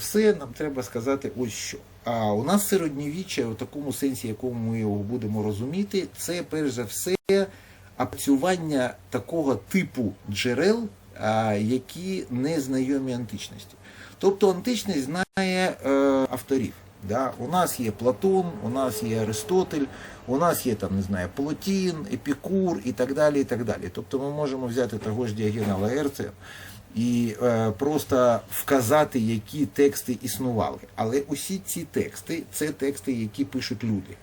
все, нам треба сказати ось що. А у нас середньовіччя, у такому сенсі, якому ми його будемо розуміти, це перш за все апрацювання такого типу джерел, які не знайомі античності. Тобто античність знає е, авторів. Да? У нас є Платон, у нас є Аристотель, у нас є там, не знаю, Плотін, Епікур і так далі. і так далі. Тобто ми можемо взяти того ж Діагена Лаерця і е, просто вказати, які тексти існували. Але усі ці тексти це тексти, які пишуть люди.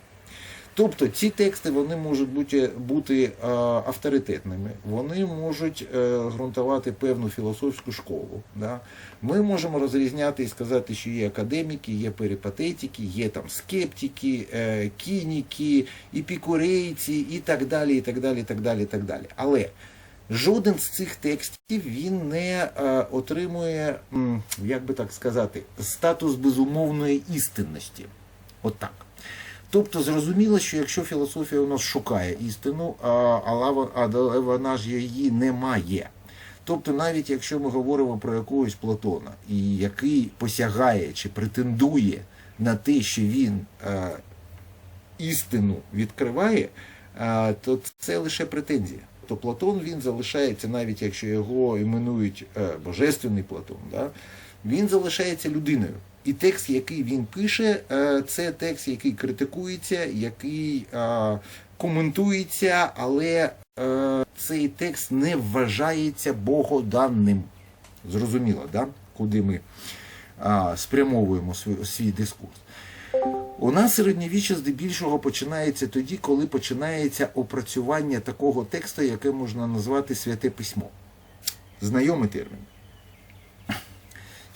Тобто ці тексти вони можуть бути, бути е, авторитетними, вони можуть е, ґрунтувати певну філософську школу. Да? Ми можемо розрізняти і сказати, що є академіки, є перипатетики, є там скептики, е, кініки, епікурейці і так далі. і так далі, і так далі, і так далі. Але жоден з цих текстів він не е, отримує, як би так сказати, статус безумовної істинності. Отак. Тобто зрозуміло, що якщо філософія у нас шукає істину, але вона ж її не має. Тобто, навіть якщо ми говоримо про якогось Платона, і який посягає чи претендує на те, що він е, істину відкриває, е, то це лише претензія. То Платон він залишається, навіть якщо його іменують е, божественний Платон, да? він залишається людиною. І текст, який він пише, е, це текст, який критикується, який е, коментується, але цей текст не вважається богоданним. Зрозуміло, да? куди ми спрямовуємо свій дискурс. У нас середньовіччя здебільшого починається тоді, коли починається опрацювання такого тексту, яке можна назвати святе письмо. Знайомий термін.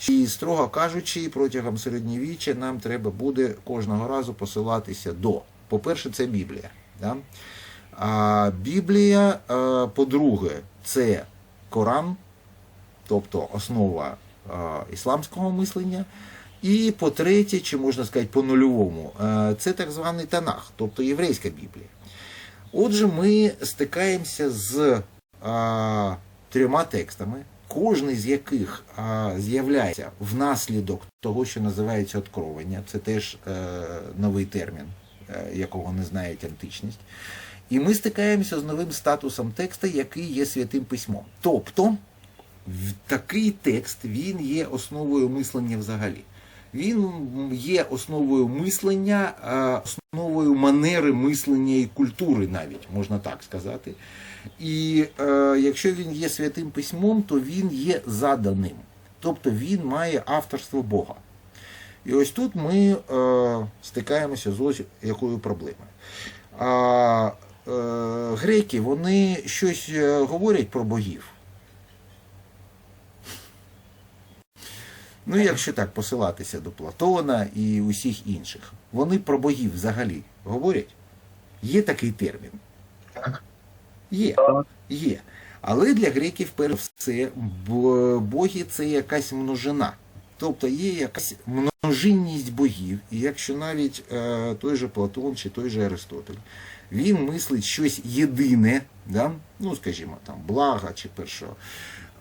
І, строго кажучи, протягом середньовіччя нам треба буде кожного разу посилатися до. По-перше, це Біблія. Да? А Біблія, е, по-друге, це Коран, тобто основа е, ісламського мислення. І по-третє, чи можна сказати по-нульовому, е, це так званий Танах, тобто єврейська Біблія. Отже, ми стикаємося з а, трьома текстами, кожний з яких а, з'являється внаслідок того, що називається откровення. Це теж е, новий термін, е, якого не знають античність. І ми стикаємося з новим статусом текста, який є святим письмом. Тобто, такий текст він є основою мислення взагалі. Він є основою мислення, основою манери мислення і культури, навіть можна так сказати. І е, якщо він є святим письмом, то він є заданим, тобто він має авторство Бога. І ось тут ми е, стикаємося з ось якою проблемою. А е, греки вони щось говорять про богів. Ну, якщо так посилатися до Платона і усіх інших, вони про богів взагалі говорять. Є такий термін. Є. Є. Але для греків перш все боги це якась множина. Тобто є якась множинність богів, і якщо навіть е, той же Платон чи той же Аристотель, він мислить щось єдине, да? ну скажімо, там блага чи першого.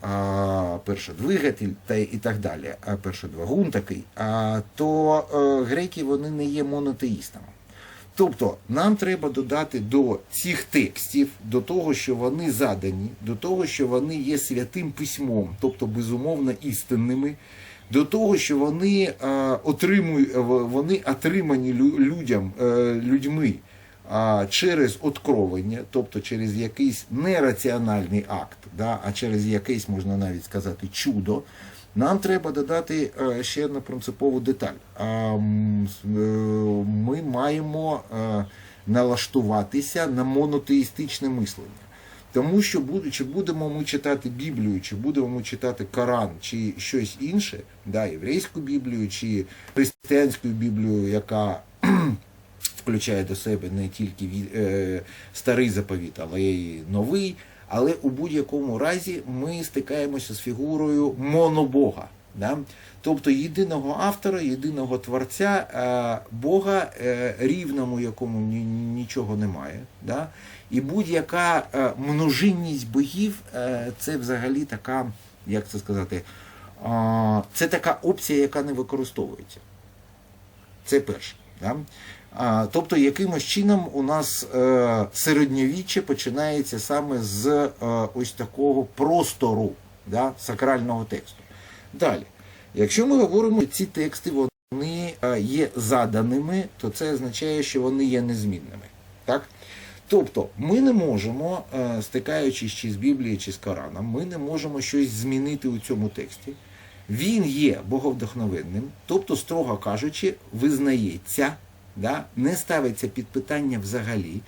А, першодвигатель та і так далі, а першодвигун такий, а, то е, греки вони не є монотеїстами. Тобто нам треба додати до цих текстів, до того, що вони задані, до того, що вони є святим письмом, тобто безумовно істинними, до того, що вони е, отримують, вони отримані лю- людям, е, людьми а, через откровення, тобто через якийсь нераціональний акт, да, а через якийсь, можна навіть сказати, чудо, нам треба додати е, ще одну принципову деталь. Е, Ми маємо е, налаштуватися на монотеїстичне мислення. Тому що чи будемо ми читати Біблію, чи будемо ми читати Коран, чи щось інше, да, єврейську Біблію, чи християнську Біблію, яка включає до себе не тільки е, старий заповіт, але й новий. Але у будь-якому разі ми стикаємося з фігурою монобога. Да? Тобто єдиного автора, єдиного творця, е, Бога, е, рівному якому ні- нічого немає. Да? І будь-яка множинність богів це взагалі така, як це сказати, Це така опція, яка не використовується. Це перше. Да? Тобто, якимось чином у нас е, середньовіччя починається саме з е, ось такого простору да, сакрального тексту. Далі, якщо ми говоримо, що ці тексти вони е, є заданими, то це означає, що вони є незмінними. Так? Тобто, ми не можемо, стикаючись чи з Біблією, чи з Кораном, ми не можемо щось змінити у цьому тексті. Він є боговдохновенним, тобто, строго кажучи, визнається, да, не ставиться під питання взагалі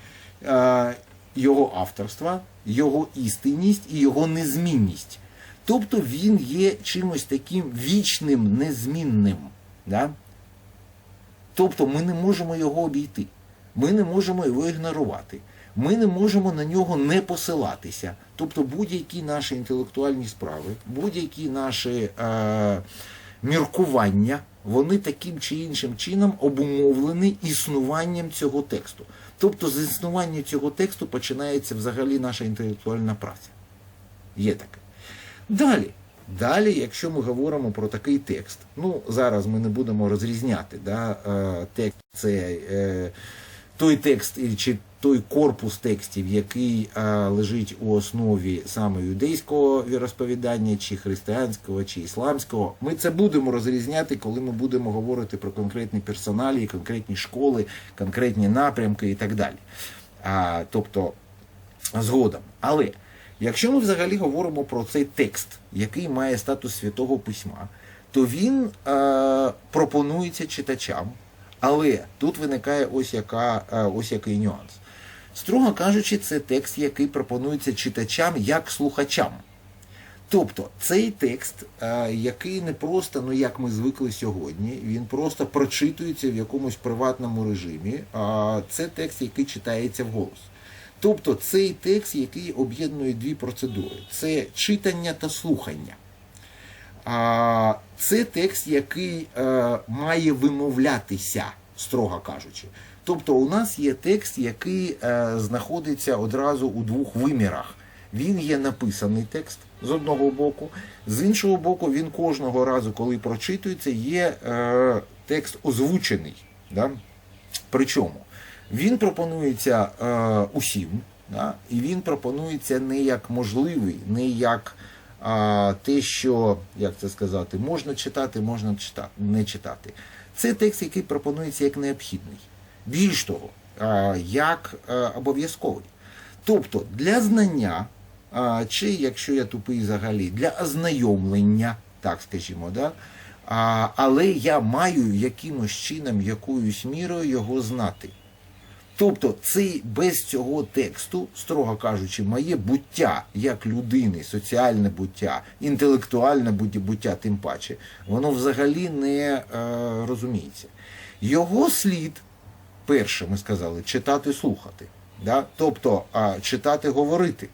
е, його авторства, його істинність і його незмінність. Тобто він є чимось таким вічним, незмінним. Да? Тобто ми не можемо його обійти, ми не можемо його ігнорувати, ми не можемо на нього не посилатися. Тобто будь-які наші інтелектуальні справи, будь-які наші е, міркування, вони таким чи іншим чином обумовлені існуванням цього тексту. Тобто з існування цього тексту починається взагалі наша інтелектуальна праця. Є таке. Далі. Далі, якщо ми говоримо про такий текст, ну зараз ми не будемо розрізняти, да, е, текст це е, той текст чи той корпус текстів, який лежить у основі саме юдейського віросповідання, чи християнського, чи ісламського. Ми це будемо розрізняти, коли ми будемо говорити про конкретні персоналі, конкретні школи, конкретні напрямки і так далі. А, тобто згодом. Але якщо ми взагалі говоримо про цей текст, який має статус святого письма, то він е, пропонується читачам. Але тут виникає ось, яка, ось який нюанс. Строго кажучи, це текст, який пропонується читачам як слухачам. Тобто цей текст, е, який не просто, ну як ми звикли сьогодні, він просто прочитується в якомусь приватному режимі. А це текст, який читається вголос. Тобто цей текст, який об'єднує дві процедури: це читання та слухання. Це текст, який е, має вимовлятися, строго кажучи. Тобто, у нас є текст, який е, знаходиться одразу у двох вимірах. Він є написаний текст з одного боку, з іншого боку, він кожного разу, коли прочитується, є е, текст озвучений. Да? Причому він пропонується е, усім, да? і він пропонується не як можливий, не як а, те, що, як це сказати, можна читати, можна читати, не читати. Це текст, який пропонується як необхідний. Більш того, як обов'язковий. Тобто для знання, чи якщо я тупий взагалі, для ознайомлення, так скажімо, да? але я маю якимось чином, якоюсь мірою його знати. Тобто, цей без цього тексту, строго кажучи, моє буття як людини, соціальне буття, інтелектуальне буття, тим паче, воно взагалі не е, розуміється. Його слід, перше, ми сказали, читати, слухати. Да? Тобто а, читати, говорити.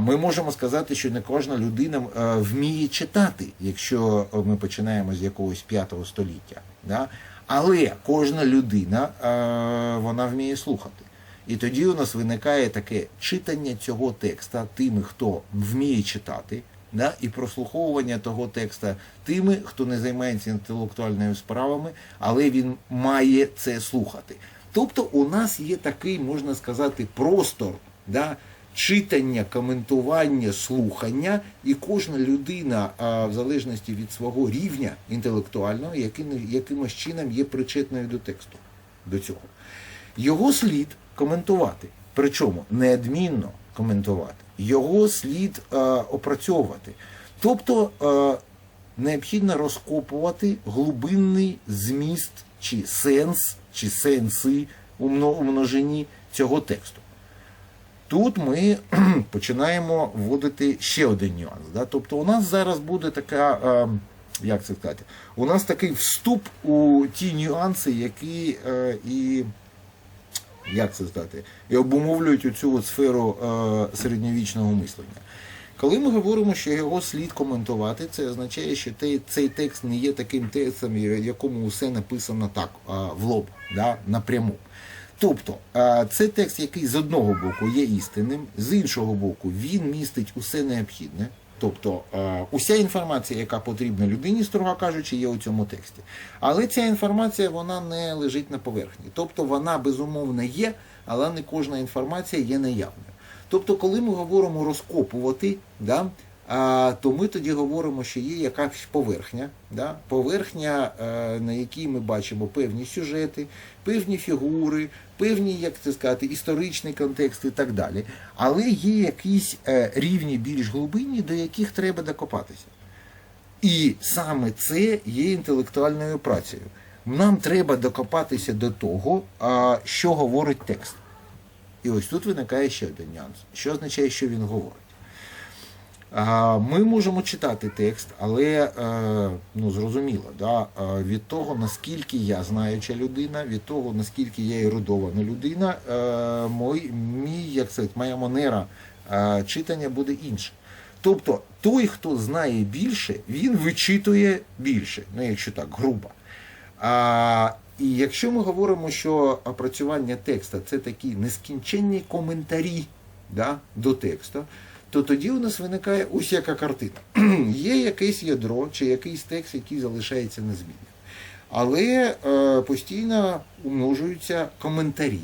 Ми можемо сказати, що не кожна людина е, вміє читати, якщо ми починаємо з якогось п'ятого століття. Да? Але кожна людина е, вона вміє слухати. І тоді у нас виникає таке читання цього текста тими, хто вміє читати, да? і прослуховування того текста тими, хто не займається інтелектуальними справами, але він має це слухати. Тобто у нас є такий, можна сказати, простор. Да? Читання, коментування, слухання, і кожна людина, в залежності від свого рівня інтелектуального, яким, якимось чином є причетною до тексту, до цього. Його слід коментувати, причому неодмінно коментувати, його слід е, опрацьовувати. Тобто е, необхідно розкопувати глибинний зміст чи сенс, чи сенси у множині цього тексту. Тут ми починаємо вводити ще один нюанс. Да? Тобто у нас зараз буде така, е, як це сказати, у нас такий вступ у ті нюанси, які е, і як це сказати, і обумовлюють оцю сферу е, середньовічного мислення. Коли ми говоримо, що його слід коментувати, це означає, що цей текст не є таким текстом, в якому все написано так, в лоб, да, напряму. Тобто, це текст, який з одного боку є істинним, з іншого боку, він містить усе необхідне Тобто е, уся інформація, яка потрібна людині, строго кажучи, є у цьому тексті. Але ця інформація вона не лежить на поверхні. Тобто вона безумовно є, але не кожна інформація є наявною. Тобто, коли ми говоримо розкопувати, да, то ми тоді говоримо, що є якась поверхня, да, поверхня, е, на якій ми бачимо певні сюжети, певні фігури, певні, як це сказати, історичний контекст і так далі. Але є якісь е, рівні більш глибинні, до яких треба докопатися. І саме це є інтелектуальною працею. Нам треба докопатися до того, що говорить текст. І ось тут виникає ще один нюанс. Що означає, що він говорить? Ми можемо читати текст, але е, ну, зрозуміло, да, від того, наскільки я знаюча людина, від того, наскільки я ерудована людина, е, мой, мій, як це, моя манера е, читання буде інша. Тобто той, хто знає більше, він вичитує більше, ну якщо так, грубо. А, і якщо ми говоримо, що опрацювання текста це такі нескінченні коментарі да, до тексту, то тоді у нас виникає ось яка картина. Є якесь ядро чи якийсь текст, який залишається незмінним. Але е, постійно умножуються коментарі,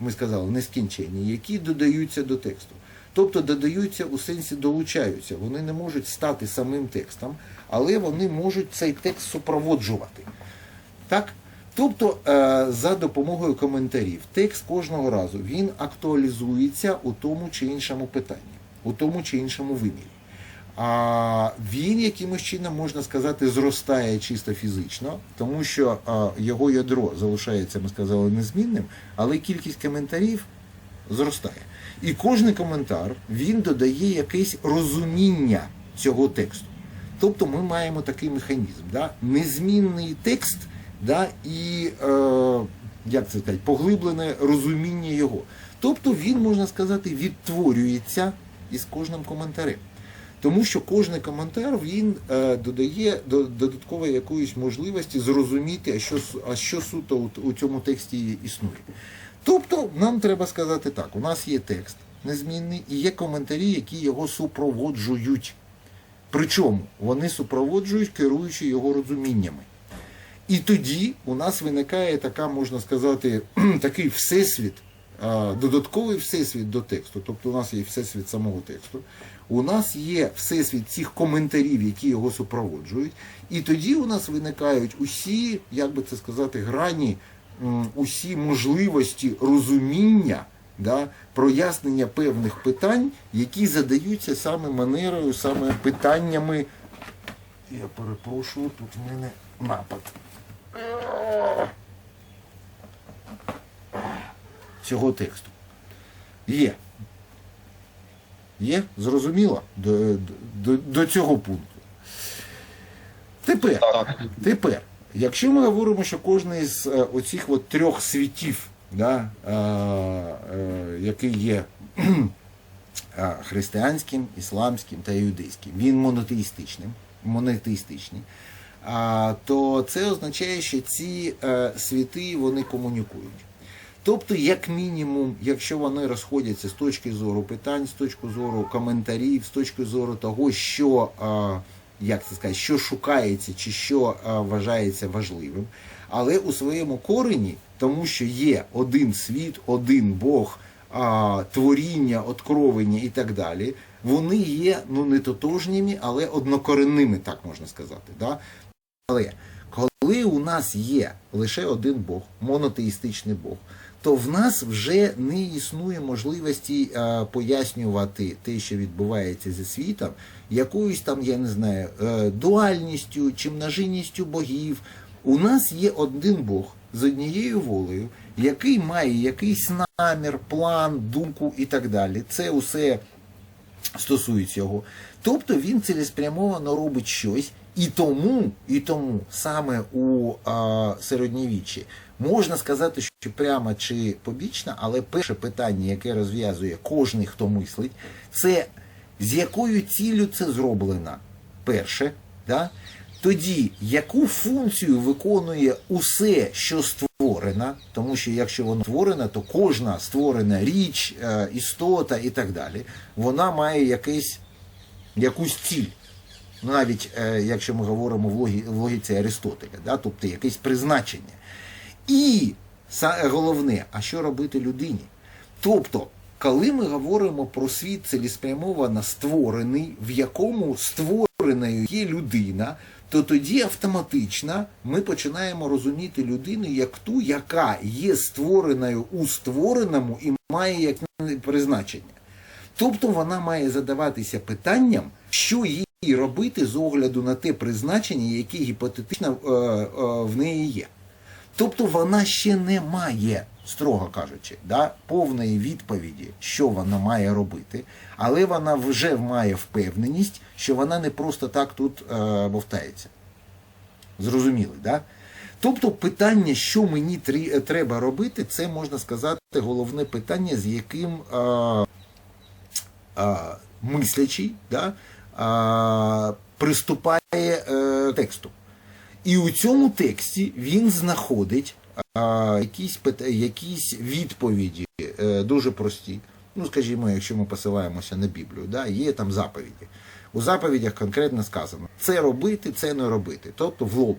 ми сказали, нескінченні, які додаються до тексту. Тобто додаються у сенсі долучаються. Вони не можуть стати самим текстом, але вони можуть цей текст супроводжувати. Так? Тобто, е, за допомогою коментарів, текст кожного разу він актуалізується у тому чи іншому питанні, у тому чи іншому вимірі. А він якимось чином, можна сказати, зростає чисто фізично, тому що його ядро залишається, ми сказали, незмінним, але кількість коментарів зростає. І кожний коментар він додає якесь розуміння цього тексту. Тобто ми маємо такий механізм, да? незмінний текст да? і е, як це сказати, поглиблене розуміння його. Тобто він, можна сказати, відтворюється із кожним коментарем. Тому що кожен коментар він е, додає до, додаткової якоїсь можливості зрозуміти, а що, а що суто у, цьому тексті існує. Тобто, нам треба сказати так: у нас є текст незмінний і є коментарі, які його супроводжують. Причому вони супроводжують, керуючи його розуміннями. І тоді у нас виникає така, можна сказати, такий всесвіт, додатковий всесвіт до тексту. Тобто у нас є всесвіт самого тексту, у нас є всесвіт цих коментарів, які його супроводжують. І тоді у нас виникають усі, як би це сказати, грані, усі можливості розуміння, да, прояснення певних питань, які задаються саме манерою, саме питаннями. Я перепрошую, тут в мене напад. Цього тексту. Є. Є? Зрозуміло? До, до, до цього пункту. Тепер, тепер, якщо ми говоримо, що кожен з е, оцих от трьох світів, да, е, е, який є е, християнським, ісламським та юдейським, він монотеїстичним, монотеїстичний, а, то це означає, що ці е, світи вони комунікують. Тобто, як мінімум, якщо вони розходяться з точки зору питань, з точки зору коментарів, з точки зору того, що, як це сказати, що шукається чи що вважається важливим, але у своєму корені, тому що є один світ, один Бог, творіння, откровення і так далі, вони є ну не тотожніми, але однокоренними, так можна сказати. Да? Але коли у нас є лише один Бог, монотеїстичний Бог, то в нас вже не існує можливості е, пояснювати те, що відбувається зі світом, якоюсь там, я не знаю, е, дуальністю чи множинністю богів. У нас є один Бог з однією волею, який має якийсь намір, план, думку і так далі. Це усе стосується його. Тобто він цілеспрямовано робить щось, і тому, і тому саме у а, середньовіччі можна сказати, що прямо чи побічно, але перше питання, яке розв'язує кожен, хто мислить, це з якою ціллю це зроблено. Перше, да? тоді яку функцію виконує усе, що створено, тому що якщо воно створено, то кожна створена річ, е, істота і так далі, вона має якесь якусь ціль. Навіть е, якщо ми говоримо в логіці Аристотеля, да? тобто якесь призначення. І головне, а що робити людині? Тобто, коли ми говоримо про світ цілеспрямовано створений, в якому створеною є людина, то тоді автоматично ми починаємо розуміти людину як ту, яка є створеною у створеному і має як призначення. Тобто вона має задаватися питанням, що їй робити з огляду на те призначення, яке гіпотетично е, е, в неї є. Тобто вона ще не має, строго кажучи, да, повної відповіді, що вона має робити, але вона вже має впевненість, що вона не просто так тут е, бовтається. Зрозуміли, да? Тобто питання, що мені трі- треба робити, це можна сказати головне питання, з яким е, е, мислячий да, е, приступає е, тексту. І у цьому тексті він знаходить а, якісь, якісь відповіді е, дуже прості. Ну, скажімо, якщо ми посилаємося на Біблію, да, є там заповіді. У заповідях конкретно сказано: це робити, це не робити, тобто в лоб.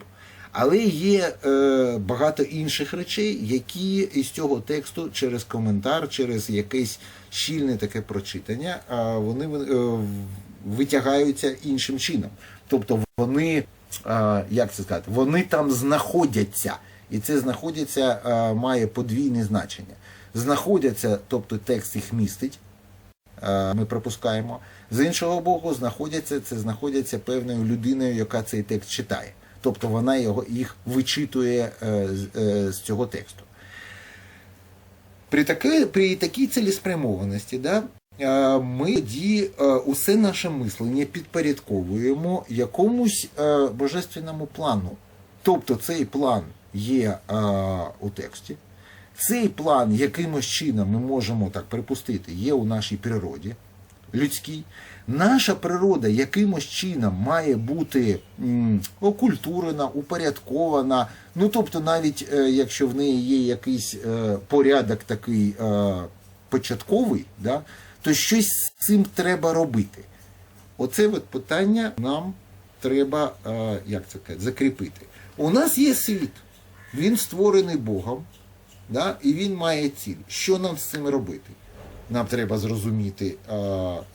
Але є е, багато інших речей, які із цього тексту через коментар, через якесь щільне таке прочитання, вони е, витягаються іншим чином. Тобто вони, як це сказати, вони там знаходяться. І це знаходяться має подвійне значення. Знаходяться, тобто текст їх містить, ми пропускаємо. З іншого боку, знаходяться це знаходяться певною людиною, яка цей текст читає. Тобто вона його їх вичитує е, з, е, цього тексту. При, таки, при такій цілеспрямованості, да, ми тоді е, усе наше мислення підпорядковуємо якомусь е, божественному плану. Тобто цей план є е, у тексті. Цей план якимось чином ми можемо так припустити, є у нашій природі людській. Наша природа якимось чином має бути окультурена, упорядкована. Ну тобто, навіть е, якщо в неї є якийсь е, порядок такий е, початковий, да, то щось з цим треба робити. Оце от питання нам треба, як це казати, закріпити. У нас є світ, він створений Богом, да, і він має ціль. Що нам з цим робити? Нам треба зрозуміти,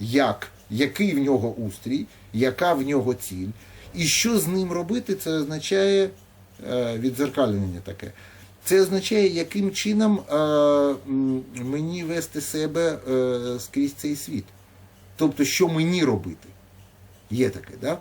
як, який в нього устрій, яка в нього ціль, і що з ним робити, це означає е, відзеркалення таке. Це означає, яким чином е, мені вести себе е, скрізь цей світ. Тобто, що мені робити. Є таке, да?